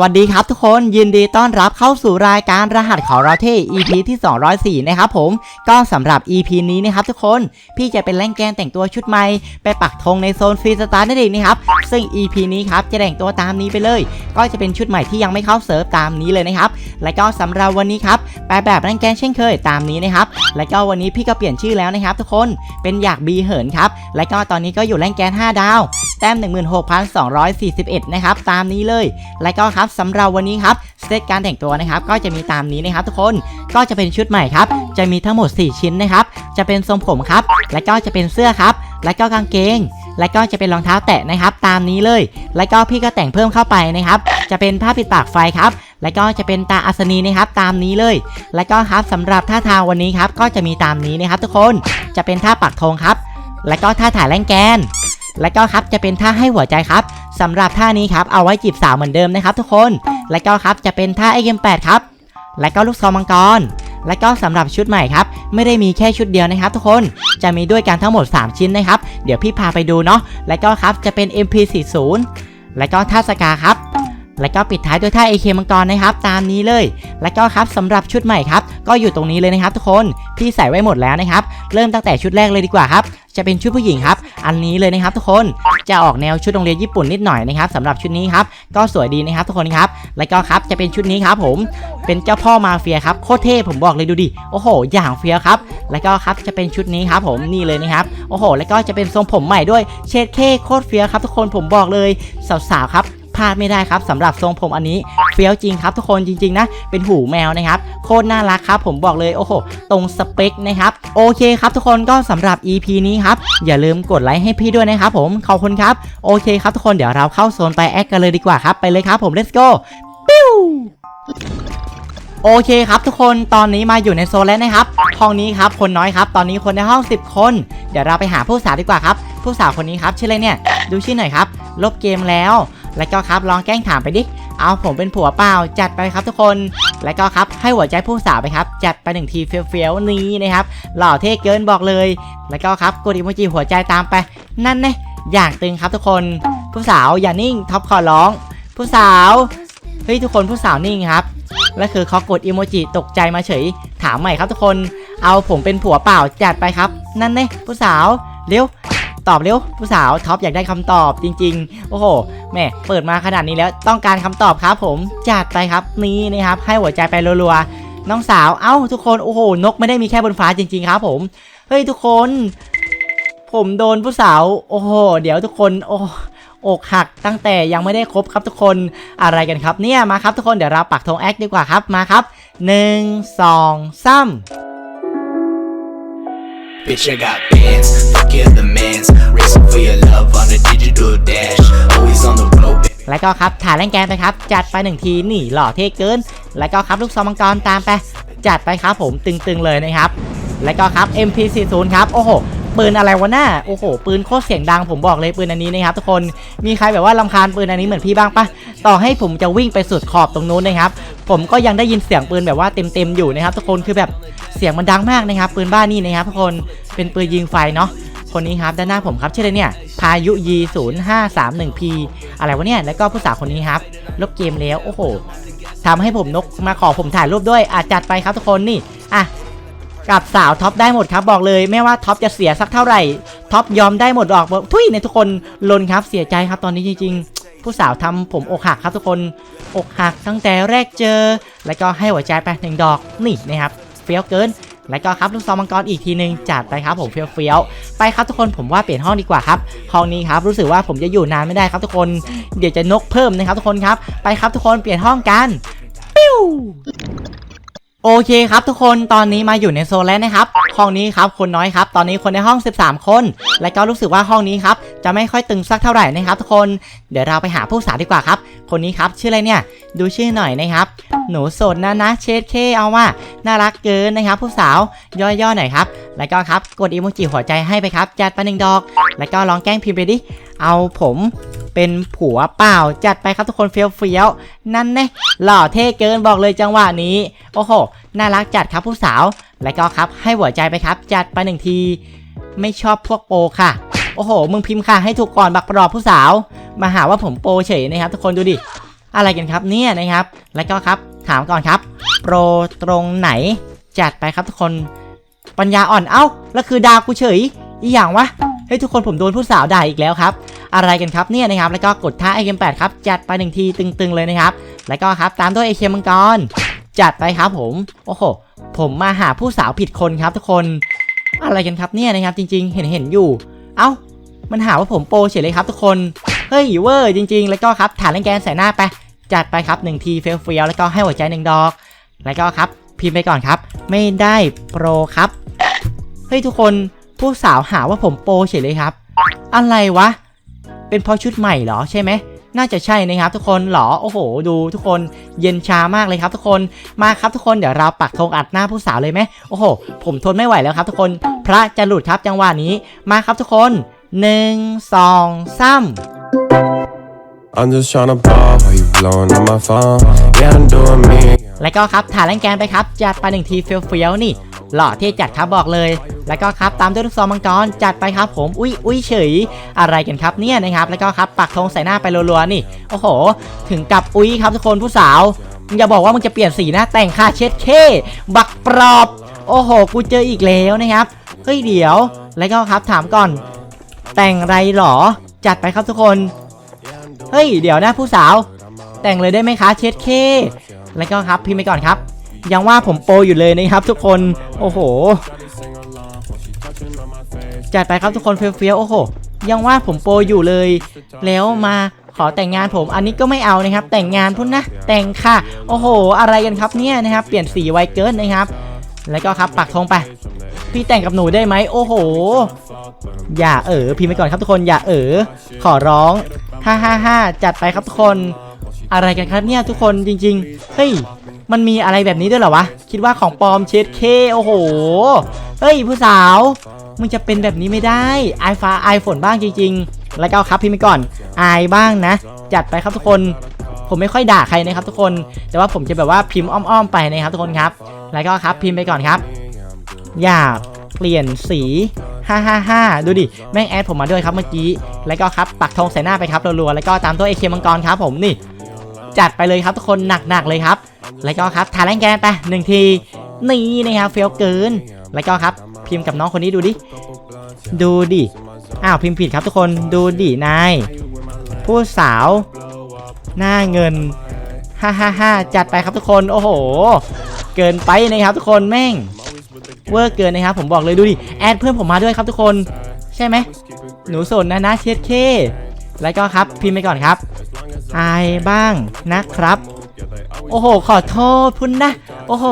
วัสดีครับทุกคนยินดีต้อนรับเข้าสู่รายการรหัสของเราเท่ EP ที่ 204 นะครับผมก็สำหรับ EP นี้นะครับทุกคนพี่จะเป็นแรงแกนแต่งตัวชุดใหม่ไปปักธงในโซนฟรีสไตล์นั่นเองนะครับซึ่ง EP นี้ครับจะแต่งตัวตามนี้ไปเลย ก็จะเป็นชุดใหม่ที่ยังไม่เข้าเซิร์ฟตามนี้เลยนะครับและก็สำหรับวันนี้ครับไปแบบแรงแกนเช่นเคยตามนี้นะครับและก็วันนี้พี่ก็เปลี่ยนชื่อแล้วนะครับทุกคนเป็นอยากบีเหินครับและก็ตอนนี้ก็อยู่แรงแกน 5 ดาว แต้ม 16,241 นะครับตามนี้เลยและก็ครับสำหรับวันนี้ครับสเซตการแต่งตัวนะครับก็จะมีตามนี้นะครับทุกคนก็จะเป็นชุดใหม่ครับจะมีทั้งหมด 4 ชิ้นนะครับจะเป็นทรงผมครับและก็จะเป็นเสื้อครับและก็กางเกง และก็จะเป็นรองเท้าแตะนะครับตามนี้เลย และก็พี่ก็แต่งเพิ่มเข้าไปนะครับจะเป็นผ้าปิดปากไฟครับและก็จะเป็นตาอัศนีนะครับตามนี้เลย และก็ครับสำหรับท่าทางวันนี้ครับก็จะมีตามนี้นะครับทุกคนจะเป็นท่าปักธงครับ และก็ท่าถ่ายแรงแกน และก็ครับจะเป็นท่าให้หัวใจครับ สำหรับท่านี้ครับเอาไว้จีบสาวเหมือนเดิมนะครับทุกคน และก็ครับจะเป็นท่าไอเกม8ครับ และก็ลูกซองมังกร และก็สำหรับชุดใหม่ครับไม่ได้มีแค่ชุดเดียวนะครับทุกคนจะมีด้วยกันทั้งหมด 3 ชิ้นนะครับ เดี๋ยวพี่พาไปดูเนาะและก็ครับจะเป็น MP40 และก็ท่าสกาครับและก็ปิดท้ายด้วยท่า AK มังกรนะครับ ตามนี้เลย และก็ครับสำหรับชุดใหม่ครับ ก็อยู่ตรงนี้เลยนะครับทุกคน พี่ใส่ไว้หมดแล้วนะครับ เริ่มตั้งแต่ชุดแรกเลยดีกว่าครับ จะเป็นชุดผู้หญิงครับ อันนี้เลยนะครับทุกคนจะออกแนวชุดโรงเรียนญี่ปุ่นนิดหน่อยนะครับสำหรับชุดนี้ครับก็สวยดีนะครับทุกคนครับแล้วก็ครับจะเป็นชุดนี้ครับผมเป็นเจ้าพ่อมาเฟียครับโคตรเท่ผมบอกเลยดูดิโอ้โห อย่างเฟียครับแล้วก็ครับจะเป็นชุดนี้ครับผมนี่เลยนะครับโอ้โห แล้วก็จะเป็นทรงผมใหม่ด้วยเชดเคโคตรเฟียครับทุกคนผมบอกเลยสาวๆครับ พลาดไม่ได้ครับสำหรับทรงผมอันนี้เฟี้ยวจริงครับทุกคนจริงๆนะเป็นหูแมวนะครับโคตรน่ารักครับผมบอกเลยโอ้โหตรงสเปคนะครับโอเคครับทุกคนก็สำหรับ EP นี้ครับอย่าลืมกดไลค์ให้พี่ด้วยนะครับผมขอบคุณครับโอเคครับทุกคนเดี๋ยวเราเข้าโซนไปแอคกันเลยดีกว่าครับไปเลยครับผม let's go ปิ้วโอเคครับทุกคนตอนนี้มาอยู่ในโซนแล้วนะครับห้องนี้ครับคนน้อยครับ ตอนนี้คนในห้อง 10 คน เดี๋ยวเราไปหาผู้สาวดีกว่าครับ ผู้สาวคนนี้ครับชื่ออะไรเนี่ย ดูชื่อหน่อยครับ ลบเกมแล้ว แล้วก็ครับลองแกล้งถามไปดิ เอาผมเป็นผัวเปล่าจัดไปครับทุกคน แล้วก็ครับให้หัวใจผู้สาวไปครับ จัดไปหนึ่งทีเฟี้ยวๆนี้นะครับ หล่อเท่เกินบอกเลย แล้วก็ครับกดอีโมจิหัวใจตามไป นั่นไงอย่างตึงครับทุกคน ผู้สาวอย่านิ่งท็อปขอร้อง ผู้สาวเฮ้ยทุกคนผู้สาวนิ่งครับ และคือเขากดอีโมจิตกใจมาเฉย ถามใหม่ครับทุกคน เอาผมเป็นผัวเปล่าจัดไปครับ นั่นไงผู้สาวเร็ว ตอบเร็วผู้สาวท็อปอยากได้คำตอบจริง ๆ โอ้โหแม่เปิดมาขนาดนี้แล้วต้องการคำตอบครับ ผมจัดไปครับนี่นะครับ ให้หัวใจไปรัวๆน้องสาวเอ้าทุกคนโอ้โหนกไม่ได้มีแค่บนฟ้าจริง ๆ ครับ ผมเฮ้ยทุกคน ผมโดนผู้สาว โอ้โหเดี๋ยวทุกคนโอ้อกหักตั้งแต่ยังไม่ได้คบครับทุกคนอะไรกันครับเนี่ยมาครับทุกคนเดี๋ยวเราปักธงแอคดีกว่าครับมาครับหนึ่งสอง Bitch, I got bands, fuck your the mans. Racing for your love on a digital dash. Always on the road, baby. และก็ครับถ่ายแรงแกมไปครับ จัดไปหนึ่งทีนี่หล่อเท่เกิน แล้วก็ครับลูกซองมังกรตามไป จัดไปครับผมตึงๆเลยนะครับ และก็ครับ MP40 ครับ โอ้โห ปืนอะไรวะหน้าโอ้โห ปืนโคตรเสียงดังผมบอกเลยปืนอันนี้นะครับทุกคนมีใครแบบว่าลำคาญปืนอันนี้เหมือนพี่บ้างปะต่อให้ผมจะวิ่งไปสุดขอบตรงนู้นนะครับ ผมก็ยังได้ยินเสียงปืนแบบว่าเต็มๆอยู่นะครับ ทุกคนคือแบบเสียงมันดังมากนะครับ ปืนบ้านนี่นะครับทุกคนเป็นปืนยิงไฟเนาะคนนี้ครับด้านหน้าผมครับชื่ออะไรเนี่ยพายุยี0531 p อะไรวะเนี่ยแล้วก็ผู้สาวคนนี้ครับลบเกมแล้วโอ้โหทำให้ผมนกมาขอผมถ่ายรูปด้วยอาจัดไปครับทุกคนนี่อะ กับสาวท็อปได้หมดครับบอกเลย ไม่ว่าท็อปจะเสียสักเท่าไหร่ท็อปยอมได้หมดออกบอกทุยในทุกคนลนครับเสียใจครับตอนนี้จริง ๆ ผู้สาวทำผมอกหักครับทุกคนอกหักตั้งแต่แรกเจอ แล้วก็ให้หัวใจไปหนึ่งดอกนี่นะครับเฟี้ยวเกินแล้วก็ครับลูกซองมังกรอีกทีหนึ่งจัดไปครับผมเฟี้ยวเฟี้ยวๆไปครับทุกคนผมว่าเปลี่ยนห้องดีกว่าครับห้องนี้ครับรู้สึกว่าผมจะอยู่นานไม่ได้ครับทุกคนเดี๋ยวจะนกเพิ่มนะครับทุกคนครับไปครับทุกคนเปลี่ยนห้องกันปิ้ว โอเคครับทุกคนตอนนี้มาอยู่ในโซนแล้วนะครับ ห้องนี้ครับคนน้อยครับ ตอนนี้คนในห้อง 13 คน และก็รู้สึกว่าห้องนี้ครับจะไม่ค่อยตึงสักเท่าไหร่นะครับทุกคน เดี๋ยวเราไปหาผู้สาวดีกว่าครับ คนนี้ครับชื่ออะไรเนี่ย ดูชื่อหน่อยนะครับ หนูโสดนะนะเชดเคเอาว่าน่ารักเกินนะครับ ผู้สาวย่อๆหน่อยครับ แล้วก็ครับกดอีโมจิหัวใจให้ไปครับจัดไปหนึ่งดอก แล้วก็ลองแกล้งพิมพ์ไปดิ เอาผมเป็นผัวเปล่าจัดไปครับทุกคนเฟี้ยวเฟี้ยวนั่นแน่หล่อเท่เกินบอกเลยจังหวะนี้ โอ้โห น่ารักจัดครับผู้สาว แล้วก็ครับให้หัวใจไปครับ จัดไปหนึ่งที ไม่ชอบพวกโปรค่ะ โอ้โห มึงพิมพ์ค่ะให้ถูกก่อนบักปลอบผู้สาว มาหาว่าผมโปรเฉยนะครับ ทุกคนดูดิ อะไรกันครับเนี่ยนะครับ แล้วก็ครับถามก่อนครับ โปรตรงไหน จัดไปครับทุกคน ปัญญาอ่อนเอ้าแล้วคือดาวกูเฉย อีหยังวะเฮ้ยทุกคนผมโดนผู้สาวด่าอีกแล้วครับ อะไรกันครับเนี่ยนะครับ แล้วก็กดท่าไอเกมแปดครับ จัดไปหนึ่งทีตึงๆเลยนะครับ แล้วก็ครับตามด้วยไอเคมังกร จัดไปครับผม โอ้โห ผมมาหาผู้สาวผิดคนครับทุกคน อะไรกันครับเนี่ยนะครับจริงๆ เห็นเห็นอยู่ เอ้า มันหาว่าผมโปรเฉยเลยครับทุกคน เฮ้ยเวอร์จริง ๆ แล้วก็ครับฐานแรงแกนใส่หน้าไป จัดไปครับหนึ่งทีเฟลเฟียแล้วก็ให้หัวใจหนึ่งดอก แล้วก็ครับ พิมพ์ไปก่อนครับ ไม่ได้โปรครับ เฮ้ยทุกคนผู้สาวหาว่าผมโปรเฉยเลยครับ อะไรวะ เป็นเพราะชุดใหม่เหรอใช่ไหม น่าจะใช่นะครับทุกคนเหรอโอ้โห ดูทุกคนเย็นชามากเลยครับทุกคนมาครับทุกคนเดี๋ยวเราปักธงอัดหน้าผู้สาวเลยไหมโอ้โห ผมทนไม่ไหวแล้วครับทุกคนพระจะหลุดครับจังหวะนี้มาครับทุกคนหนึ่งสองสาม I'm just tryna ball while you blowing on my phone. Yeah, I'm doing me. แล้วก็ครับถ่ายแรงแกนไปครับจัดไปหนึ่งทีเฟี้ยวๆนี่ หล่อเท่จัดครับบอกเลย แล้วก็ครับตามด้วยลูกซองมังกรจัดไปครับผมอุ้ยอุ้ยเฉย อะไรกันครับเนี่ยนะครับ แล้วก็ครับปักธงใส่หน้าไปรัวๆนี่โอ้โห ถึงกับอุ้ยครับทุกคนผู้สาวมึงอย่าบอกว่ามึงจะเปลี่ยนสีหน้าแต่งค่าเช็ดเคบักปรอบ โอ้โห กูเจออีกแล้วนะครับเฮ้ยเดี๋ยว แล้วก็ครับถามก่อน แต่งไรหรอ จัดไปครับทุกคนเฮ้ยเดี๋ยวนะผู้สาว แต่งเลยได้ไหมคะเช็ดเคแล้วก็ครับพิมพ์ไปก่อนครับ ยังว่าผมโปรอยู่เลยนะครับทุกคน โอ้โห จัดไปครับทุกคนเฟี้ยวๆโอ้โห ยังว่าผมโปรอยู่เลย แล้วมาขอแต่งงานผมอันนี้ก็ไม่เอานะครับ แต่งงานพุ่นนะ แต่งค่ะ โอ้โห อะไรกันครับเนี่ยนะครับ เปลี่ยนสีไวเกินนะครับ แล้วก็ครับปักธงไป พี่แต่งกับหนูได้ไหมโอ้โห อย่าเออพิมพ์ไปก่อนครับทุกคนอย่าเออขอร้องฮ่าฮ่าฮ่าจัดไปครับทุกคน อะไรกันครับเนี่ยทุกคนจริง ๆ เฮ้ย มันมีอะไรแบบนี้ด้วยเหรอวะ คิดว่าของปลอมเช็ดเคโอ้โห เฮ้ยผู้สาว มึงจะเป็นแบบนี้ไม่ได้ไอายฟ้าอฝนบ้างจริง ๆ แล้วก็ครับพิมพ์ไปก่อนไอบ้างนะ จัดไปครับทุกคน ผมไม่ค่อยด่าใครนะครับทุกคน แต่ว่าผมจะแบบว่าพิมพ์อ้อมๆไปนะครับทุกคนครับ แล้วก็ครับพิมพ์ไปก่อนครับ อย่าเปลี่ยนสีฮ่าฮ่าฮ่าดูดิ แม่งแอดผมมาด้วยครับเมื่อกี้ แล้วก็ครับปักธงใส่หน้าไปครับรัวๆ แล้วก็ตามตัวเอเคมังกรครับผมนี่ จัดไปเลยครับทุกคนหนักๆเลยครับ แล้วก็ครับทาแรงแกนไปหนึ่งทีนี่นะครับเฟี้ยวเกิน แล้วก็ครับพิมพ์กับน้องคนนี้ดูดิ ดูดิ อ้าวพิมพ์ผิดครับทุกคนดูดินายผู้สาว หน้าเงินฮ่าฮ่าฮ่าจัดไปครับทุกคนโอ้โห เกินไปนะครับทุกคนแม่งเวอร์เกินนะครับผมบอกเลยดูดิแอดเพื่อนผมมาด้วยครับทุกคน ใช่ไหมหนูสนนะนะเช็ดเคแล้วก็ครับพิมพ์ไปก่อนครับ อายบ้างนะครับ โอ้โห ขอโทษพุ่นนะ โอ้โห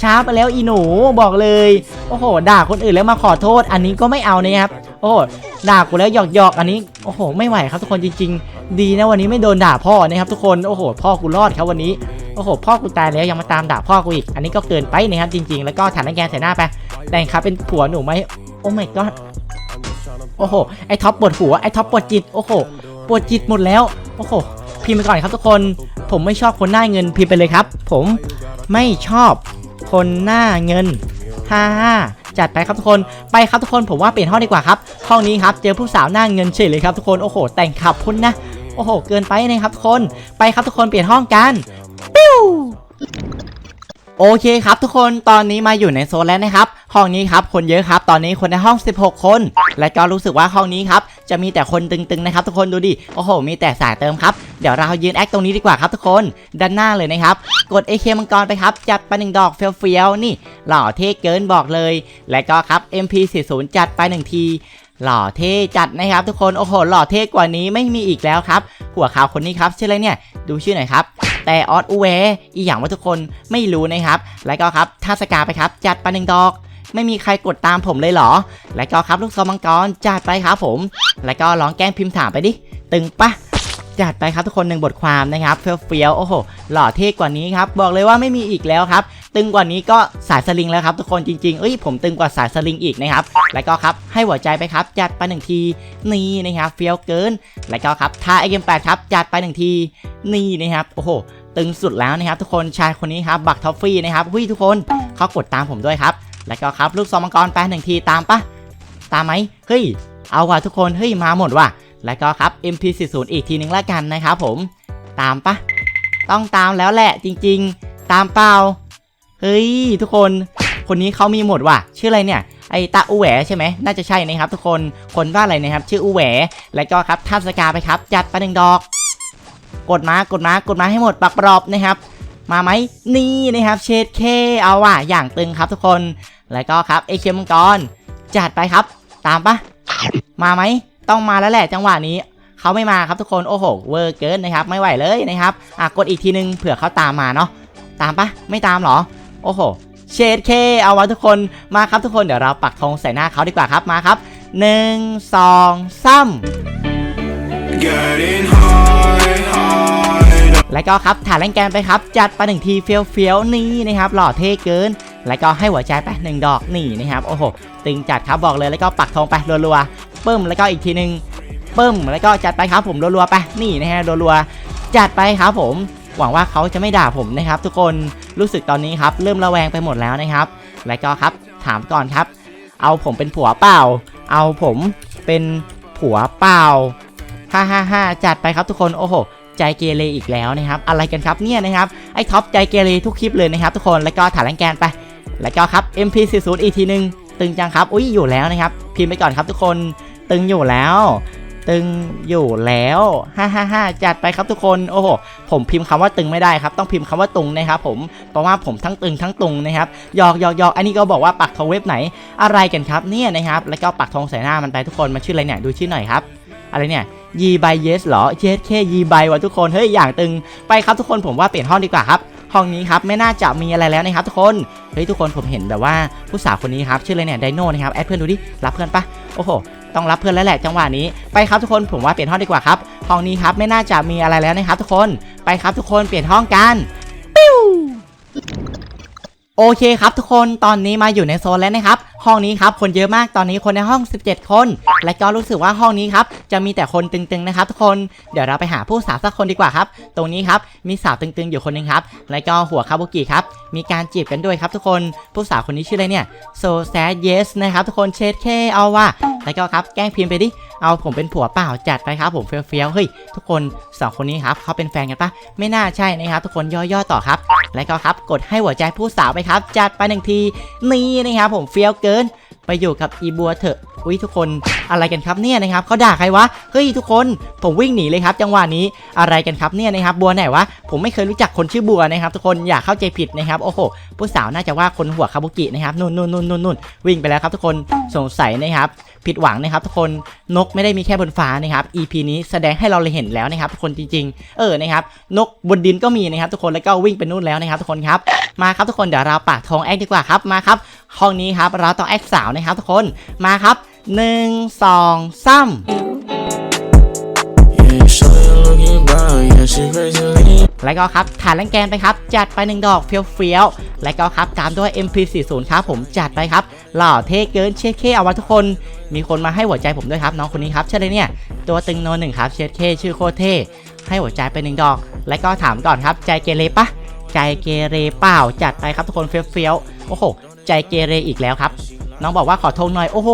ช้าไปแล้วอีหนูบอกเลย โอ้โห ด่าคนอื่นแล้วมาขอโทษ อันนี้ก็ไม่เอานะครับ โอ้โห ด่ากูแล้วหยอกหยอกอันนี้ โอ้โห ไม่ไหวครับทุกคนจริง ๆ ดีนะวันนี้ไม่โดนด่าพ่อนะครับ ทุกคน โอ้โห พ่อกูรอดครับวันนี้ โอ้โห พ่อกูตายแล้วยังมาตามด่าพ่อกูอีก อันนี้ก็เกินไปนะครับจริง ๆ แล้วก็ฐานแกนใส่หน้าไป แต่งครับเป็นผัวหนูไหมโอ้ my god โอ้โห ไอท็อปปวดหัว ไอท็อปปวดจิต โอ้โห ปวดจิตหมดแล้ว โอ้โห พิมพ์ไปก่อนครับทุกคน ผมไม่ชอบคนหน้าเงินพิมพ์ไปเลยครับ ผมไม่ชอบคนหน้าเงินฮ่าฮ่าจัดไปครับทุกคนไปครับทุกคนผมว่าเปลี่ยนห้องดีกว่าครับห้องนี้ครับเจอผู้สาวหน้าเงินเฉยเลยครับทุกคนโอ้โห แต่งขับพุ่นนะโอ้โห เกินไปนะครับทุกคนไปครับทุกคนเปลี่ยนห้องกันปิ้ว โอเคครับทุกคนตอนนี้มาอยู่ในโซนแล้วนะครับ ห้องนี้ครับคนเยอะครับ ตอนนี้คนในห้อง 16 คน และก็รู้สึกว่าห้องนี้ครับจะมีแต่คนตึงๆนะครับ ทุกคนดูดิโอ้โห มีแต่สายเติมครับเดี๋ยวเรายืนแอคตรงนี้ดีกว่าครับทุกคนด้านหน้าเลยนะครับกด AK มังกรไปครับจัดไปหนึ่งดอกเฟี้ยวๆนี่หล่อเท่เกินบอกเลย และก็ครับ MP40 จัดไปหนึ่งทีหล่อเท่จัดนะครับทุกคนโอ้โหหล่อเท่กว่านี้ไม่มีอีกแล้วครับหัวขาวคนนี้ครับชื่ออะไรเนี่ย ดูชื่อหน่อยครับ แต่ออสอูเวอีอย่างว่าทุกคนไม่รู้นะครับ แล้วก็ครับท่าสกาไปครับ จัดไปหนึ่งดอก ไม่มีใครกดตามผมเลยเหรอ แล้วก็ครับลูกซองมังกรจัดไปครับผม แล้วก็ลองแกล้งพิมพ์ถามไปดิ ตึงปะจัดไปครับทุกคนหนึ่งบทความนะครับเฟี้ยวๆโอ้โหหล่อเท่กว่านี้ครับ บอกเลยว่าไม่มีอีกแล้วครับ ตึงกว่านี้ก็สายสลิงแล้วครับทุกคนจริงๆเอ้ยผมตึงกว่าสายสลิงอีกนะครับแล้วก็ครับให้หัวใจไปครับจัดไปหนึ่งทีนี่นะครับเฟี้ยวเกิน แล้วก็ครับท่าไอเกมแปดครับจัดไปหนึ่งทีนี่นะครับโอ้โหตึงสุดแล้วนะครับทุกคนชายคนนี้ครับบักทอฟฟี่นะครับหุ้ยทุกคนเขากดตามผมด้วยครับแล้วก็ครับลูกซองมังกรไปหนึ่งทีตามปะตามไหมเฮ้ยเอาว่ะทุกคนเฮ้ยมาหมดว่ะแล้วก็ครับ MP40 อีกทีหนึงละกันนะครับผม ตามปะต้องตามแล้วแหละจริงๆ ตามเปล่า เฮ้ย ทุกคน คนนี้เขามีหมดว่ะ ชื่ออะไรเนี่ย ไอตาอูแหวใช่ไหม น่าจะใช่นะครับ ทุกคน คนว่าอะไรนะครับ ชื่ออูแหวแล้วก็ครับท่าสกาไปครับ จัดไปหนึ่งดอก กดมากดมากดมาให้หมดปักปรอบนะครับ มาไหมนี่นะครับ เชดเคเอาว่ะ อย่างตึงครับทุกคน แล้วก็ครับเอเคมังกร จัดไปครับ ตามปะมาไหม ต้องมาแล้วแหละจังหวะนี้เขาไม่มาครับทุกคน โอ้โห เวอร์เกินนะครับ ไม่ไหวเลยนะครับ อะ กดอีกทีนึงเผื่อเขาตามมาเนาะ ตามปะไม่ตามเหรอ โอ้โห เชดเค เอาวะทุกคน มาครับทุกคน เดี๋ยวเราปักธงใส่หน้าเขาดีกว่าครับ มาครับหนึ่งสองสาม Getting high, high. แล้วก็ครับถ่ายแรงแกนไปครับ จัดไปหนึ่งทีเฟี้ยวเฟี้ยวๆนี่นะครับ หล่อเท่เกิน แล้วก็ให้หัวใจไปหนึ่งดอกนี่นะครับ โอ้โห ตึงจัดครับบอกเลย แล้วก็ปักธงไปรัวๆปึ้ม แล้วก็อีกทีหนึ่งปึ้ม แล้วก็จัดไปครับผมรัวๆไป นี่นะฮะรัวๆจัดไปครับผม หวังว่าเขาจะไม่ด่าผมนะครับ ทุกคนรู้สึกตอนนี้ครับ เริ่มระแวงไปหมดแล้วนะครับ แล้วก็ครับถามก่อนครับ เอาผมเป็นผัวเปล่า เอาผมเป็นผัวเปล่าฮ่าฮ่าฮ่าจัดไปครับทุกคนโอ้โหใจเกเรอีกแล้วนะครับ อะไรกันครับเนี่ยนะครับไอ้ท็อปใจเกเรทุกคลิปเลยนะครับ ทุกคนแล้วก็ถ่ายแรงแกนไป แล้วก็ครับ MP40 อีกทีหนึงตึงจังครับ อุ้ยอยู่แล้วนะครับ พิมพ์ไปก่อนครับทุกคนตึงอยู่แล้ว ตึงอยู่แล้วฮ่าฮ่าฮ่าจัดไปครับทุกคน โอ้โห ผมพิมพ์คำว่าตึงไม่ได้ครับ ต้องพิมพ์คำว่าตุงนะครับผม เพราะว่าผมทั้งตึงทั้งตุงนะครับ หยอกหยอกหยอกอันนี้ก็บอกว่าปักธงเว็บไหน อะไรกันครับเนี่ยนะครับ แล้วก็ปักธงใส่หน้ามันไปทุกคน มันชื่ออะไรเนี่ย ดูชื่อหน่อยครับ อะไรเนี่ยยีบายเยสหรอเยสแค่ยีบายวะทุกคน เฮ้ย อย่างตึง ไปครับทุกคน ผมว่าเปลี่ยนห้องดีกว่าครับห้องนี้ครับไม่น่าจะมีอะไรแล้วนะครับทุกคน เฮ้ยทุกคนผมเห็นแบบว่าผู้สาวคนนี้ครับชื่ออะไรเนี่ยไดโน่นะครับแอดเพื่อนดูดิรับเพื่อนปะโอ้โห ต้องรับเพื่อนแล้วแหละจังหวะนี้ไปครับทุกคนผมว่าเปลี่ยนห้องดีกว่าครับห้องนี้ครับไม่น่าจะมีอะไรแล้วนะครับ ทุกคนไปครับทุกคนเปลี่ยนห้องกันปิ้วโอเคครับทุกคนตอนนี้มาอยู่ในโซนแล้วนะครับ ห้องนี้ครับคนเยอะมากตอนนี้คนในห้อง 17 คน และก็รู้สึกว่าห้องนี้ครับจะมีแต่คนตึงๆนะครับทุกคนเดี๋ยวเราไปหาผู้สาวสักคนดีกว่าครับ ตรงนี้ครับมีสาวตึงๆอยู่คนหนึงครับและก็หัวคาบุกิครับมีการจีบกันด้วยครับทุกคนผู้สาวคนนี้ชื่ออะไรเนี่ยโซแซเยสนะครับทุกคนเชดเคเอาว่าแล้วก็ครับแกล้งพิมพ์ไปดิ เอาผมเป็นผัวเปล่าจัดไปครับผมเฟี้ยวๆเฮ้ยทุกคนสองคนนี้ครับเขาเป็นแฟนกันปะไม่น่าใช่นะครับ ทุกคนย่อๆต่อครับ แล้วก็ครับกดให้หัวใจผู้สาวไปครับ จัดไปหนึ่งทีนี่นะครับผมเฟี้ยวเกิน ไปอยู่กับอีบัวเถอะอุ้ยทุกคนอะไรกันครับเนี่ยนะครับเขาด่าใครวะเฮ้ยทุกคนผมวิ่งหนีเลยครับจังหวะนี้อะไรกันครับเนี่ยนะครับบัวไหนวะผมไม่เคยรู้จักคนชื่อบัวนะครับ ทุกคนอย่าเข้าใจผิดนะครับโอ้โหผู้สาวน่าจะว่าคนหัวคาบุกินะครับนู่นนู่นนู่นนู่นนู่นวิ่งไปแล้วครับทุกคนสงสัยนะครับผิดหวังนะครับทุกคนนกไม่ได้มีแค่บนฟ้านะครับ EP นี้แสดงให้เราเลยเห็นแล้วนะครับทุกคนจริงๆ เออนะครับนกบนดินก็มีนะครับทุกคนแล้วก็วิ่งไปนู่นแล้วนะครับทุกคนครับมาครับทุกคนเดี๋ยวเราปากทองแอคดีกว่าครับมาครับห้องนี้ครับเราต้องแอคสาวนะครับทุกคนมาครับ หนึ่งสองสาม Yeah, แล้วก็ครับฐานแรงแกนไปครับ จัดไปหนึ่งดอกเฟี้ยวๆ แล้วก็ครับตามด้วย MP40 ครับผมจัดไปครับ หล่อเท่เกินเชดเคเอาไว้ทุกคน มีคนมาให้หัวใจผมด้วยครับ น้องคนนี้ครับใช่เลยเนี่ย ตัวตึงโนหนึ่งครับเชดเคชื่อโคตรเท่ ให้หัวใจไปหนึ่งดอก แล้วก็ถามก่อนครับ ใจเกเรปะ ใจเกเรเปล่า จัดไปครับทุกคนเฟี้ยวๆ โอ้โห ใจเกเรอีกแล้วครับ น้องบอกว่าขอธงหน่อยโอ้โห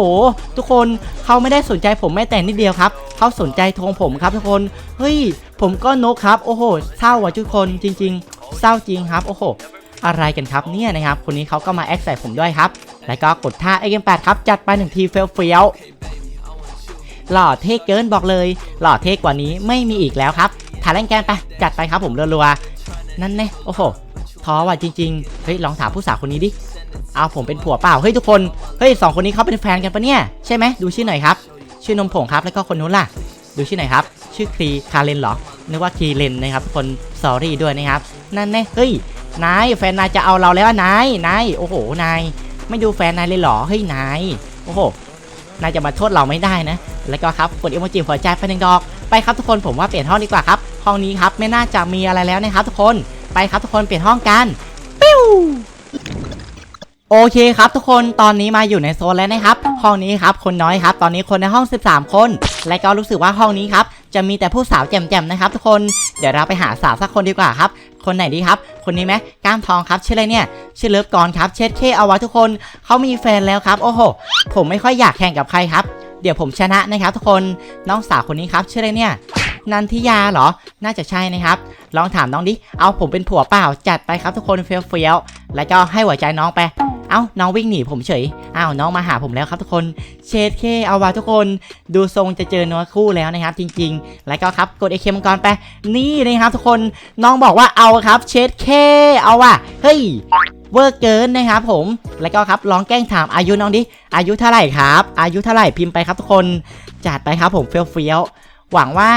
ทุกคนเขาไม่ได้สนใจผมแม้แต่นิดเดียวครับเขาสนใจธงผมครับทุกคนเฮ้ยผมก็นกครับโอ้โหเศร้าว่ะทุกคนจริง ๆ เศร้าจริงครับโอ้โหอะไรกันครับเนี่ยนะครับคนนี้เขาก็มาแอคใส่ผมด้วยครับ แล้วก็กดท่าไอเกมแปดครับจัดไปหนึ่งทีเฟี้ยวเฟี้ยวหล่อเท่เกินบอกเลย หล่อเท่กว่านี้ไม่มีอีกแล้วครับถ่ายแรงแกนไปจัดไปครับผมรัวๆนั่นแน่โอ้โหท้อว่ะจริงๆเฮ้ยลองถามผู้สาวคนนี้ดิ เอาผมเป็นผัวเปล่า เฮ้ยทุกคน เฮ้ยสองคนนี้เขาเป็นแฟนกันปะเนี่ย ใช่ไหมดูชื่อหน่อยครับ ชื่อนมผงครับ แล้วก็คนนู้นล่ะ ดูชื่อหน่อยครับ ชื่อครีคาเลนเหรอ นึกว่าคีเลนนะครับทุกคน สอรี่ด้วยนะครับ นั่นแน่เฮ้ย นาย แฟนนายจะเอาเราแล้วนาย นาย โอ้โห นาย ไม่ดูแฟนนายเลยเหรอ เฮ้ย นาย โอ้โห นายจะมาโทษเราไม่ได้นะ แล้วก็ครับ กดอีโมจิหัวใจไปหนึ่งดอก ไปครับทุกคน ผมว่าเปลี่ยนห้องดีกว่าครับ ห้องนี้ครับไม่น่าจะมีอะไรแล้วนะครับทุกคน ไปครับทุกคน เปลี่ยนห้องกัน ปิ้ว โอเคครับทุกคนตอนนี้มาอยู่ในโซนแล้วนะครับ ห้องนี้ครับคนน้อยครับ ตอนนี้คนในห้อง 13 คน และก็รู้สึกว่าห้องนี้ครับจะมีแต่ผู้สาวแจ่มๆนะครับทุกคนเดี๋ยวเราไปหาสาวสักคนดีกว่าครับคนไหนดีครับ คนนี้ไหมกล้ามทองครับชื่ออะไรเนี่ย ชื่อเลิฟกรครับ เช็ดเคเอาไว้ทุกคนเขามีแฟนแล้วครับ โอ้โห ผมไม่ค่อยอยากแข่งกับใครครับ เดี๋ยวผมชนะนะครับทุกคนน้องสาวคนนี้ครับชื่ออะไรเนี่ยนันทิยาเหรอ น่าจะใช่นะครับ ลองถามน้องดิ เอาผมเป็นผัวเปล่า จัดไปครับทุกคนเฟี้ยวเฟี้ยวๆแล้วก็ให้หัวใจน้องไป เอ้าน้องวิ่งหนีผมเฉยอ้าวน้องมาหาผมแล้วครับทุกคนเชดเคเอาวะทุกคนดูทรงจะเจอเนื้อคู่แล้วนะครับ จริง ๆ แล้วก็ครับกดเอเคมังกรไปนี่นะครับทุกคนน้องบอกว่าเอาครับเชดเคเอาว่ะเฮ้ยเวอร์เกินนะครับผม แล้วก็ครับลองแกล้งถามอายุน้องดิ อายุเท่าไหร่ครับ อายุเท่าไหร่พิมพ์ไปครับทุกคน จัดไปครับผมเฟี้ยวเฟี้ยวๆหวังว่า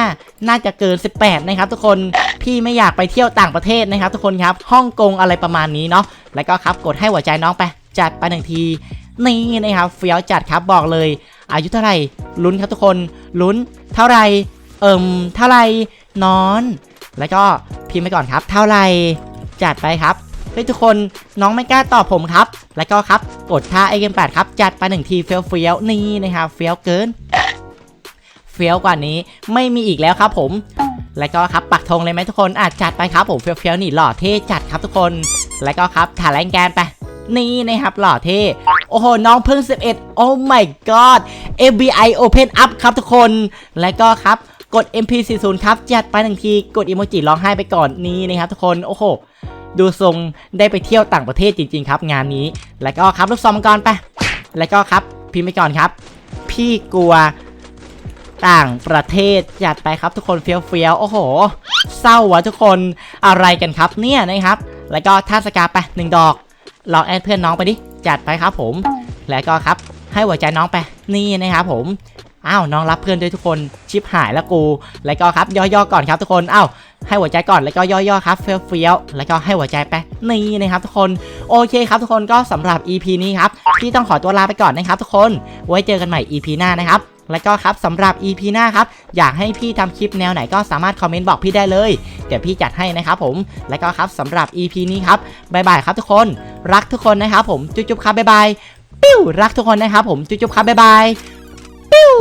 น่าจะเกิน 18 นะครับทุกคน พี่ไม่อยากไปเที่ยวต่างประเทศนะครับทุกคนครับ ฮ่องกงอะไรประมาณนี้เนาะ แล้วก็ครับกดให้หัวใจน้องไป จัดไปหนึ่งที นี่นะครับเฟี้ยวจัดครับบอกเลย อายุเท่าไหร่ลุ้นครับทุกคนลุ้นเท่าไหร่เอิ่มเท่าไหร่นอน แล้วก็พิมพ์ไปก่อนครับ เท่าไหร่จัดไปครับเฮ้ยทุกคนน้องไม่กล้าตอบผมครับ แล้วก็ครับกดท่าไอเกมแปดครับจัดไปหนึ่งทีเฟี้ยวเฟี้ยวนี่นะครับเฟี้ยวเกินเฟี้ยวกว่านี้ไม่มีอีกแล้วครับผม แล้วก็ครับปักธงเลยไหมทุกคนอาจจัดไปครับผมเฟี้ยวเฟี้ยวๆนี่หล่อเท่จัดครับทุกคน แล้วก็ครับถ่ายแรงแกนไป นี่นะครับหล่อเท่โอ้โห น้องเพิ่ง 11 โอ้ my god FBI Open Up ครับทุกคน แล้วก็ครับกด MP40 ครับ จัดไปหนึ่งที กดอีโมจิร้องไห้ไปก่อนนี่นะครับทุกคน โอ้โห ดูทรงได้ไปเที่ยวต่างประเทศจริง ๆ ครับ งานนี้ แล้วก็ครับลูกซองมังกรไป แล้วก็ครับ พิมพ์ไปก่อนครับ พี่กลัวต่างประเทศจัดไปครับทุกคนเฟี้ยวเฟี้ยวๆโอ้โห เศร้าวะทุกคนอะไรกันครับเนี่ยนะครับ แล้วก็ท่าสกาไปหนึ่งดอก ลองแอดเพื่อนน้องไปดิ จัดไปครับผม แล้วก็ครับ ให้หัวใจน้องไป นี่นะครับผม อ้าว น้องรับเพื่อนด้วยทุกคน ชิปหายแล้วกู แล้วก็ครับ ย่อๆก่อนครับทุกคน อ้าว ให้หัวใจก่อน แล้วก็ย่อๆครับ เฟี้ยวๆ แล้วก็ให้หัวใจไป นี่นะครับทุกคน โอเคครับทุกคน ก็สำหรับ EP นี้ครับพี่ต้องขอตัวลาไปก่อนนะครับทุกคน ไว้เจอกันใหม่ EP หน้านะครับ แล้วก็ครับสำหรับ EP หน้าครับ อยากให้พี่ทำคลิปแนวไหนก็สามารถคอมเมนต์บอกพี่ได้เลย เดี๋ยวพี่จัดให้นะครับผม แล้วก็ครับสำหรับ EP นี้ครับบายบายครับทุกคน รักทุกคนนะครับผม จุ๊บๆครับบายบาย ปิ้ว รักทุกคนนะครับผม จุ๊บๆครับบายบาย ปิ้ว